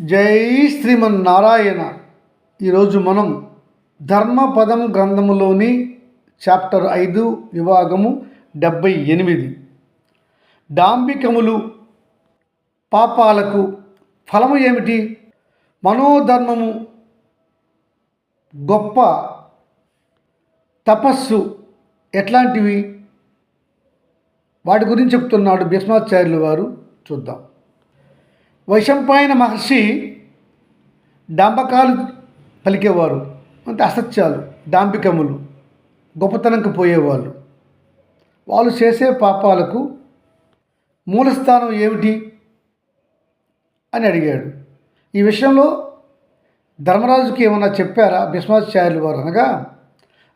జై శ్రీమన్నారాయణ. ఈరోజు మనం ధర్మపదం గ్రంథములోని చాప్టర్ ఐదు విభాగము డెబ్భై ఎనిమిది. డాంబికములు పాపాలకు ఫలము ఏమిటి? మనోధర్మము గొప్ప తపస్సు ఎట్లాంటివి? వాటి గురించి చెప్తున్నాడు భీష్మాచార్యులు వారు. చూద్దాం. వైశంపాయన మహర్షి డాంబకాలు పలికేవారు. అంటే అసత్యాలు డాంబికములు గొప్పతనంకి పోయేవాళ్ళు. వాళ్ళు చేసే పాపాలకు మూలస్థానం ఏమిటి అని అడిగాడు. ఈ విషయంలో ధర్మరాజుకి ఏమన్నా చెప్పారా? భీష్మాచార్యులు వారు అనగా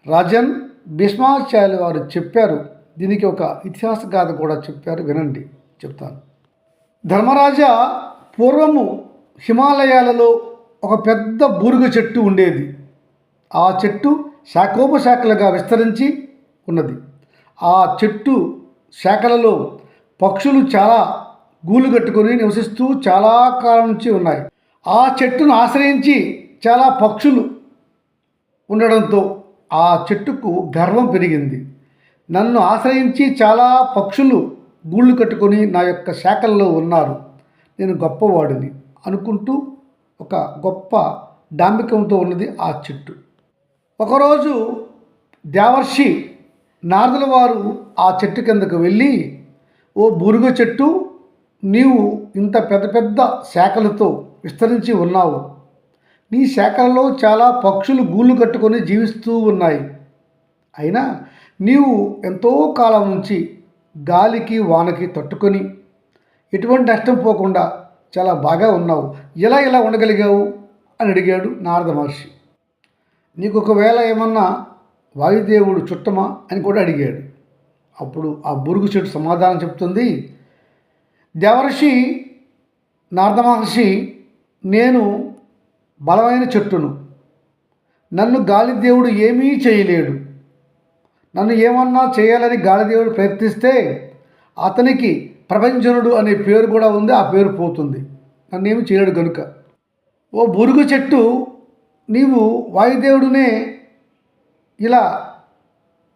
రాజన్ భీష్మాచార్యులు వారు చెప్పారు. దీనికి ఒక ఇతిహాస గాథ కూడా చెప్పారు. వినండి చెప్తాను. ధర్మరాజా పూర్వము హిమాలయాలలో ఒక పెద్ద బూరుగ చెట్టు ఉండేది. ఆ చెట్టు శాఖోపశాఖలుగా విస్తరించి ఉన్నది. ఆ చెట్టు శాఖలలో పక్షులు చాలా గూళ్ళు కట్టుకొని నివసిస్తూ చాలా కాలం నుంచి ఉన్నాయి. ఆ చెట్టును ఆశ్రయించి చాలా పక్షులు ఉండడంతో ఆ చెట్టుకు గర్వం పెరిగింది. నన్ను ఆశ్రయించి చాలా పక్షులు గూళ్ళు కట్టుకొని నా యొక్క శాఖల్లో ఉన్నారు. నేను గొప్పవాడిని అనుకుంటూ ఒక గొప్ప డాంబికంతో ఉన్నది ఆ చెట్టు. ఒకరోజు దేవర్షి నారదుల వారు ఆ చెట్టు కిందకు వెళ్ళి ఓ బురుగ చెట్టు నీవు ఇంత పెద్ద పెద్ద శాఖలతో విస్తరించి ఉన్నావు. నీ శాఖలలో చాలా పక్షులు గూళ్ళు కట్టుకొని జీవిస్తూ ఉన్నాయి. అయినా నీవు ఎంతో కాలం నుంచి గాలికి వానకి తట్టుకొని ఎటువంటి నష్టం పోకుండా చాలా బాగా ఉన్నావు. ఎలా ఇలా ఉండగలిగావు? అని అడిగాడు నారద మహర్షి. నీకు ఒకవేళ ఏమన్నా వాయుదేవుడు చుట్టమా? అని కూడా అడిగాడు. అప్పుడు ఆ బురుగు చెట్టు సమాధానం చెప్తుంది. దేవర్షి నారద మహర్షి నేను బలమైన చెట్టును. నన్ను గాలిదేవుడు ఏమీ చేయలేడు. నన్ను ఏమన్నా చేయాలని గాలిదేవుడు ప్రయత్నిస్తే అతనికి ప్రపంచనుడు అనే పేరు కూడా ఉంది ఆ పేరు పోతుంది. నన్నేమి చేయడు కనుక ఓ బురుగు చెట్టు నీవు వాయుదేవుడునే ఇలా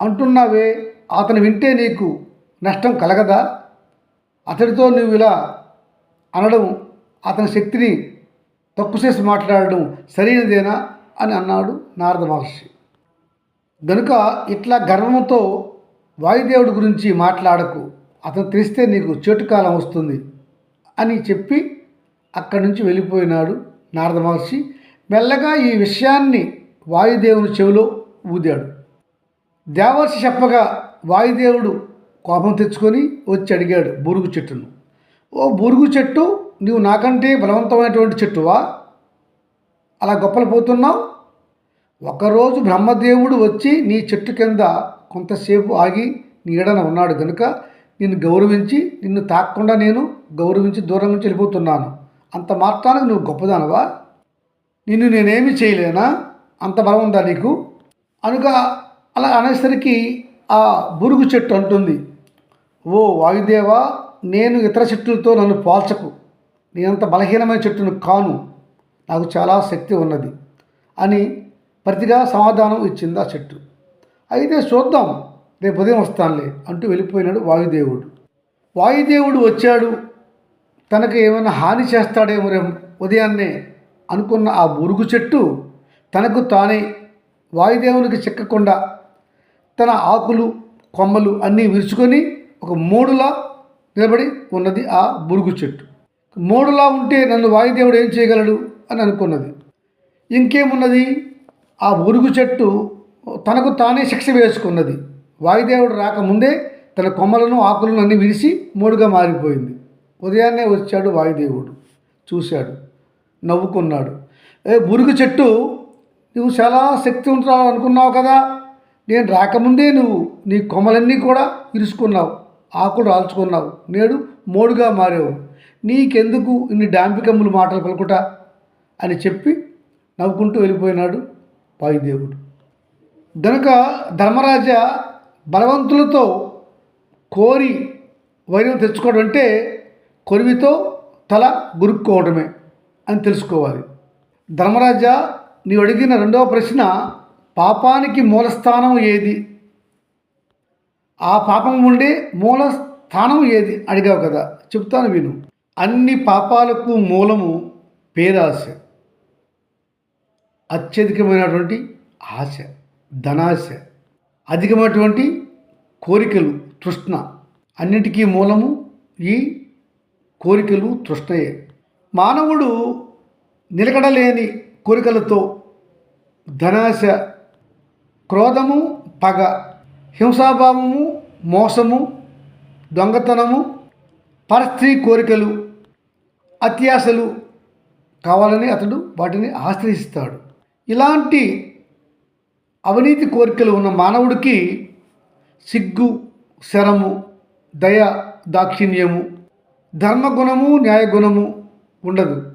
అంటున్నావే అతను వింటే నీకు నష్టం కలగదా? అతడితో నువ్వు ఇలా అనడం అతని శక్తిని తక్కువ చేసి మాట్లాడడం సరైనదేనా? అని అన్నాడు నారద మహర్షి. గనుక ఇట్లా గర్వంతో వాయుదేవుడి గురించి మాట్లాడకు. అతను తెలిస్తే నీకు చెట్టు కాలం వస్తుంది అని చెప్పి అక్కడి నుంచి వెళ్ళిపోయినాడు నారద మహర్షి. మెల్లగా ఈ విషయాన్ని వాయుదేవుని చెవిలో ఊదాడు. దేవర్షి చెప్పగా వాయుదేవుడు కోపం తెచ్చుకొని వచ్చి అడిగాడు బురుగు చెట్టును. ఓ బురుగు చెట్టు నువ్వు నాకంటే బలవంతమైనటువంటి చెట్టువా? అలా గొప్పలు పోతున్నావు? ఒకరోజు బ్రహ్మదేవుడు వచ్చి నీ చెట్టు కింద కొంతసేపు ఆగి నీ ఏడన ఉన్నాడు కనుక నిన్ను గౌరవించి నిన్ను తాకకుండా నేను గౌరవించి దూరం నుంచి వెళ్ళిపోతున్నాను. అంత మాత్రానికి నువ్వు గొప్పదానవా? నిన్ను నేనేమి చేయలేనా? అంత బలం ఉందా నీకు? అనుక అలా అనేసరికి ఆ బురుగు చెట్టు అంటుంది. ఓ వాయుదేవా నేను ఇతర చెట్లతో నన్ను పోల్చకు. నేనంత బలహీనమైన చెట్టును కాను. నాకు చాలా శక్తి ఉన్నది అని ప్రతిగా సమాధానం ఇచ్చింది ఆ చెట్టు. అయితే చూద్దాం. రేపు ఉదయం వస్తానులే అంటూ వెళ్ళిపోయినాడు వాయుదేవుడు. వాయుదేవుడు వచ్చాడు. తనకు ఏమైనా హాని చేస్తాడేమో రేపు ఉదయాన్నే అనుకున్న ఆ మురుగు చెట్టు తనకు తానే వాయుదేవునికి చిక్కకుండా తన ఆకులు కొమ్మలు అన్నీ విరుచుకొని ఒక మూడులా నిలబడి ఉన్నది ఆ బురుగు చెట్టు. మూడులా ఉంటే నన్ను వాయుదేవుడు ఏం చేయగలడు అని అనుకున్నది. ఇంకేమున్నది? ఆ బురుగు చెట్టు తనకు తానే శిక్ష వేసుకున్నది. వాయుదేవుడు రాకముందే తన కొమ్మలను ఆకులను అన్ని విరిసి మూడుగా మారిపోయింది. ఉదయాన్నే వచ్చాడు వాయుదేవుడు. చూశాడు. నవ్వుకున్నాడు. ఏ బురుగు చెట్టు నువ్వు చాలా శక్తి ఉంటావు అనుకున్నావు కదా. నేను రాకముందే నువ్వు నీ కొమ్మలన్నీ కూడా ఇరుసుకున్నావు ఆకులు రాల్చుకున్నావు. నేడు మోడుగా మారావు. నీకెందుకు ఇన్ని డాంపికమ్ములు మాటలు పలుకుట? అని చెప్పి నవ్వుకుంటూ వెళ్ళిపోయినాడు వాయుదేవుడు. గనుక ధర్మరాజ బలవంతులతో కోరి వైరం తెచ్చుకోవడం అంటే కొరివితో తల గురుక్కోవడమే అని తెలుసుకోవాలి. ధర్మరాజా నీవు అడిగిన రెండవ ప్రశ్న పాపానికి మూలస్థానం ఏది? ఆ పాపం ఉండే మూల స్థానం ఏది? అడిగావు కదా. చెప్తాను విను. అన్ని పాపాలకు మూలము పేదాశ అత్యధికమైనటువంటి ఆశ ధనాశ. అధికమైనటువంటి కోరికలు తృష్ణ. అన్నిటికీ మూలము ఈ కోరికలు తృష్ణయే. మానవుడు నిలకడలేని కోరికలతో ధనాశ క్రోధము పగ హింసాభావము మోసము దొంగతనము పరస్త్రీ కోరికలు అత్యాశలు కావాలని అతడు వాటిని ఆశ్రయిస్తాడు. ఇలాంటి అవినీతి కోరికలు ఉన్న మానవుడికి సిగ్గు శరము దయ దాక్షిణ్యము ధర్మగుణము న్యాయగుణము ఉండదు.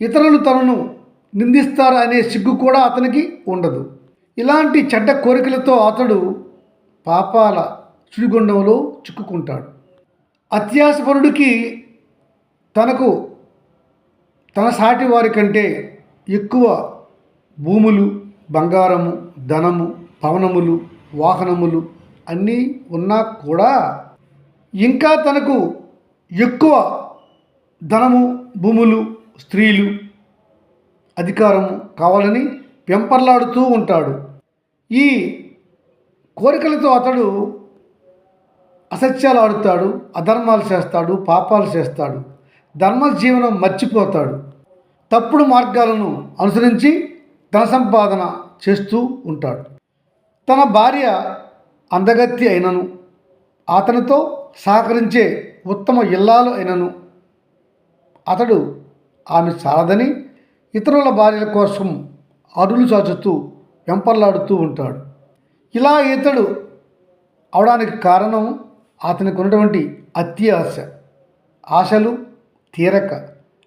ఇతరులు తనను నిందిస్తారు అనే సిగ్గు కూడా అతనికి ఉండదు. ఇలాంటి చెడ్డ కోరికలతో అతడు పాపాల చుడిగుండంలో చిక్కుకుంటాడు. అత్యాసపరుడికి తనకు తన సాటి వారి కంటే ఎక్కువ భూములు బంగారము ధనము భవనములు వాహనములు అన్నీ ఉన్నా కూడా ఇంకా తనకు ఎక్కువ ధనము భూములు స్త్రీలు అధికారము కావాలని పెంపర్లాడుతూ ఉంటాడు. ఈ కోరికలతో అతడు అసత్యాలు ఆడుతాడు అధర్మాలు చేస్తాడు పాపాలు చేస్తాడు ధర్మ జీవనం మర్చిపోతాడు. తప్పుడు మార్గాలను అనుసరించి ధన సంపాదన చేస్తూ ఉంటాడు. తన భార్య అందగత్తి అయినను అతనితో సహకరించే ఉత్తమ ఇల్లాలు అయినను. అతడు ఆమె చాలదని ఇతరుల భార్యల కోసం అరులు చాచుతూ వెంపర్లాడుతూ ఉంటాడు. ఇలా ఇతడు అవడానికి కారణం అతనికి ఉన్నటువంటి అత్యాశ ఆశలు తీరక.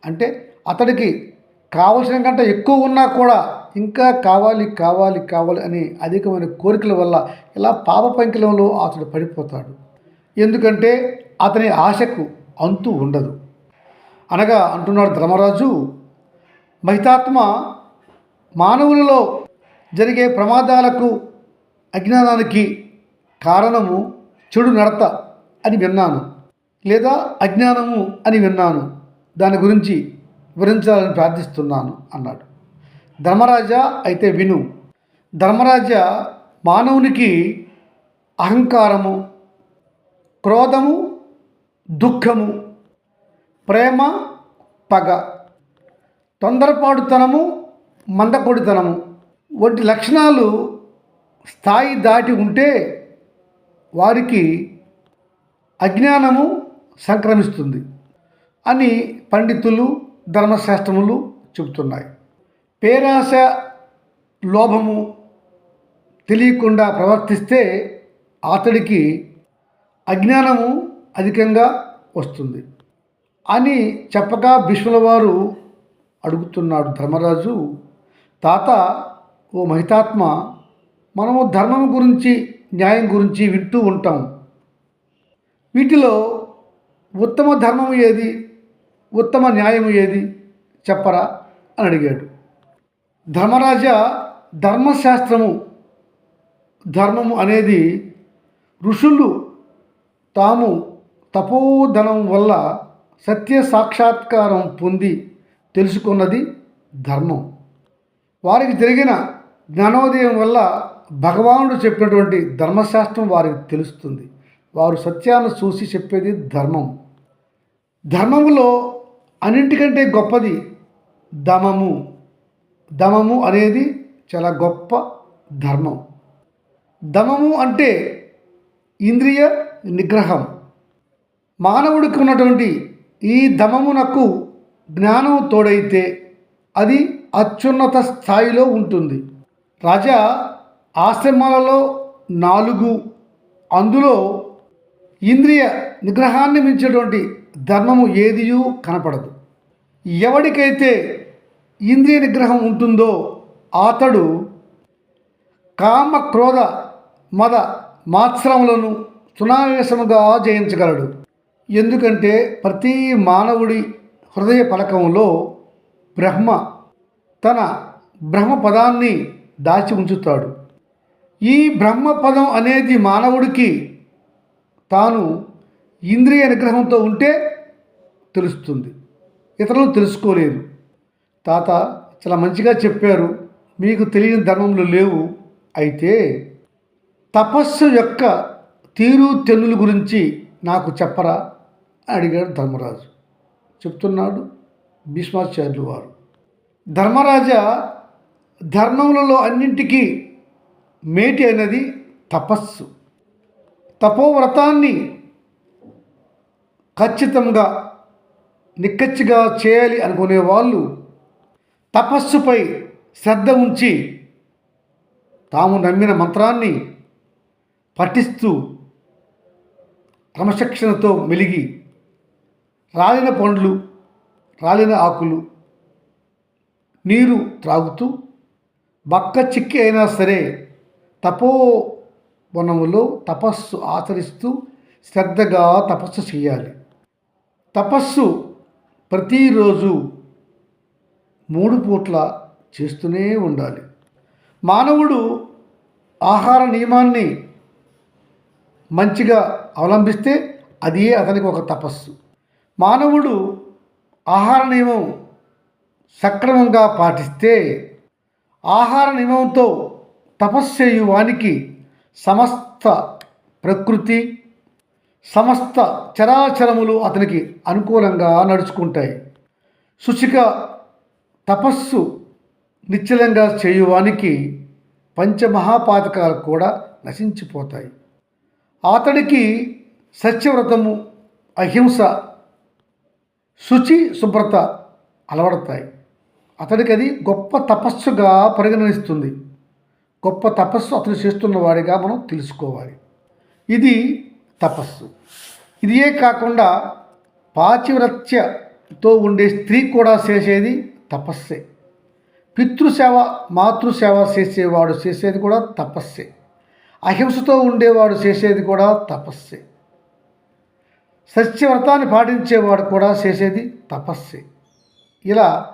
అంటే అతడికి కావలసిన కంటే ఎక్కువ ఉన్నా కూడా ఇంకా కావాలి కావాలి కావాలి అనే అధికమైన కోరికల వల్ల ఇలా పాప పంకిలంలో అతడు పడిపోతాడు. ఎందుకంటే అతని ఆశకు అంతు ఉండదు. అనగా అంటున్నాడు ధర్మరాజు మహితాత్మ మానవులలో జరిగే ప్రమాదాలకు అజ్ఞానానికి కారణము చెడు నడత అని విన్నాను లేదా అజ్ఞానము అని విన్నాను. దాని గురించి వివరించాలని ప్రార్థిస్తున్నాను అన్నాడు. ధర్మరాజా అయితే విను. ధర్మరాజా మానవునికి అహంకారము క్రోధము దుఃఖము ప్రేమ పగ తొందరపాటుతనము మందకొడితనము. వంటి లక్షణాలు స్థాయి దాటి ఉంటే వారికి అజ్ఞానము సంక్రమిస్తుంది అని పండితులు ధర్మశాస్త్రములు చెబుతున్నాయి. పేరాశ లోభము తెలియకుండా ప్రవర్తిస్తే అతడికి అజ్ఞానము అధికంగా వస్తుంది. అని చెప్పగా భీష్ముల వారు అడుగుతున్నాడు ధర్మరాజు తాత ఓ మహితాత్మ మనము ధర్మం గురించి న్యాయం గురించి వింటూ ఉంటాం. వీటిలో ఉత్తమ ధర్మం ఏది? ఉత్తమ న్యాయం ఏది? చెప్పరా? అని అడిగాడు. ధర్మరాజ ధర్మశాస్త్రము ధర్మము అనేది ఋషులు తాము తపోధనం వల్ల సత్య సాక్షాత్కారం పొంది తెలుసుకున్నది ధర్మం. వారికి జరిగిన జ్ఞానోదయం వల్ల భగవానుడు చెప్పినటువంటి ధర్మశాస్త్రం వారికి తెలుస్తుంది. వారు సత్యాన్ని చూసి చెప్పేది ధర్మం. ధర్మములో అన్నింటికంటే గొప్పది దమము. దమము అనేది చాలా గొప్ప ధర్మం. దమము అంటే ఇంద్రియ నిగ్రహం. మానవుడికి ఉన్నటువంటి ఈ దమమునకు జ్ఞానం తోడైతే అది అత్యున్నత స్థాయిలో ఉంటుంది. రాజా ఆశ్రమాలలో నాలుగు అందులో ఇంద్రియ నిగ్రహాన్ని మించేటువంటి ధర్మము ఏదియూ కనపడదు. ఎవడికైతే ఇంద్రియ నిగ్రహం ఉంటుందో అతడు కామ క్రోధ మద మాత్సరములను సునావేశముగా జయించగలడు. ఎందుకంటే ప్రతి మానవుడి హృదయ పలకంలో బ్రహ్మ తన బ్రహ్మ పదాన్ని దాచి ఉంచుతాడు. ఈ బ్రహ్మ పదం అనేది మానవుడికి తాను ఇంద్రియ నిగ్రహంతో ఉంటే తెలుస్తుంది. ఇతరులు తెలుసుకోలేదు. తాత చాలా మంచిగా చెప్పారు. మీకు తెలియని ధర్మములు లేవు. అయితే తపస్సు యొక్క తీరు తెన్నుల గురించి నాకు చెప్పరా? అని అడిగాడు ధర్మరాజు. చెప్తున్నాడు భీష్మాచార్యులు వారు. ధర్మరాజా ధర్మములలో అన్నింటికీ మేటి అనేది తపస్సు. తపోవ్రతాన్ని ఖచ్చితంగా నిక్కచ్చిగా చేయాలి అనుకునే వాళ్ళు తపస్సుపై శ్రద్ధ ఉంచి తాము నమ్మిన మంత్రాన్ని పఠిస్తూ క్రమశిక్షణతో మెలిగి రాలిన పండ్లు రాలిన ఆకులు నీరు త్రాగుతూ బక్క చిక్కి అయినా సరే తపో వనములో తపస్సు ఆచరిస్తూ శ్రద్ధగా తపస్సు చేయాలి. తపస్సు ప్రతిరోజు మూడు పూట్ల చేస్తూనే ఉండాలి. మానవుడు ఆహార నియమాన్ని మంచిగా అవలంబిస్తే అదే అతనికి ఒక తపస్సు. మానవుడు ఆహార నియమం సక్రమంగా పాటిస్తే ఆహార నియమంతో తపస్సు చేయు వానికి సమస్త ప్రకృతి సమస్త చరాచరములు అతనికి అనుకూలంగా నడుచుకుంటాయి. శుచిక తపస్సు నిశ్చలంగా చేయువానికి పంచమహాపాతకాలు కూడా నశించిపోతాయి. అతడికి సత్యవ్రతము అహింస శుచి శుభ్రత అలవడతాయి. అతడికి అది గొప్ప తపస్సుగా పరిగణిస్తుంది. గొప్ప తపస్సు అతను చేస్తున్న వాడిగా మనం తెలుసుకోవాలి. ఇది తపస్సు. ఇదియే కాకుండా పాచివ్రత్యతో ఉండే స్త్రీ కూడా చేసేది తపస్సే. పితృసేవ మాతృసేవ చేసేవాడు చేసేది కూడా తపస్సే. అహింసతో ఉండేవాడు చేసేది కూడా తపస్సే. సత్యవ్రతాన్ని పాటించేవాడు కూడా చేసేది తపస్సే. ఇలా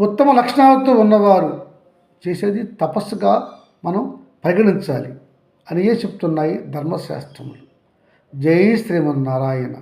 ఉత్తమ లక్షణాలతో ఉన్నవారు చేసేది తపస్సుగా మనం పరిగణించాలి. అనియే చెప్తున్నాయి ధర్మశాస్త్రములు. జై శ్రీమన్నారాయణ.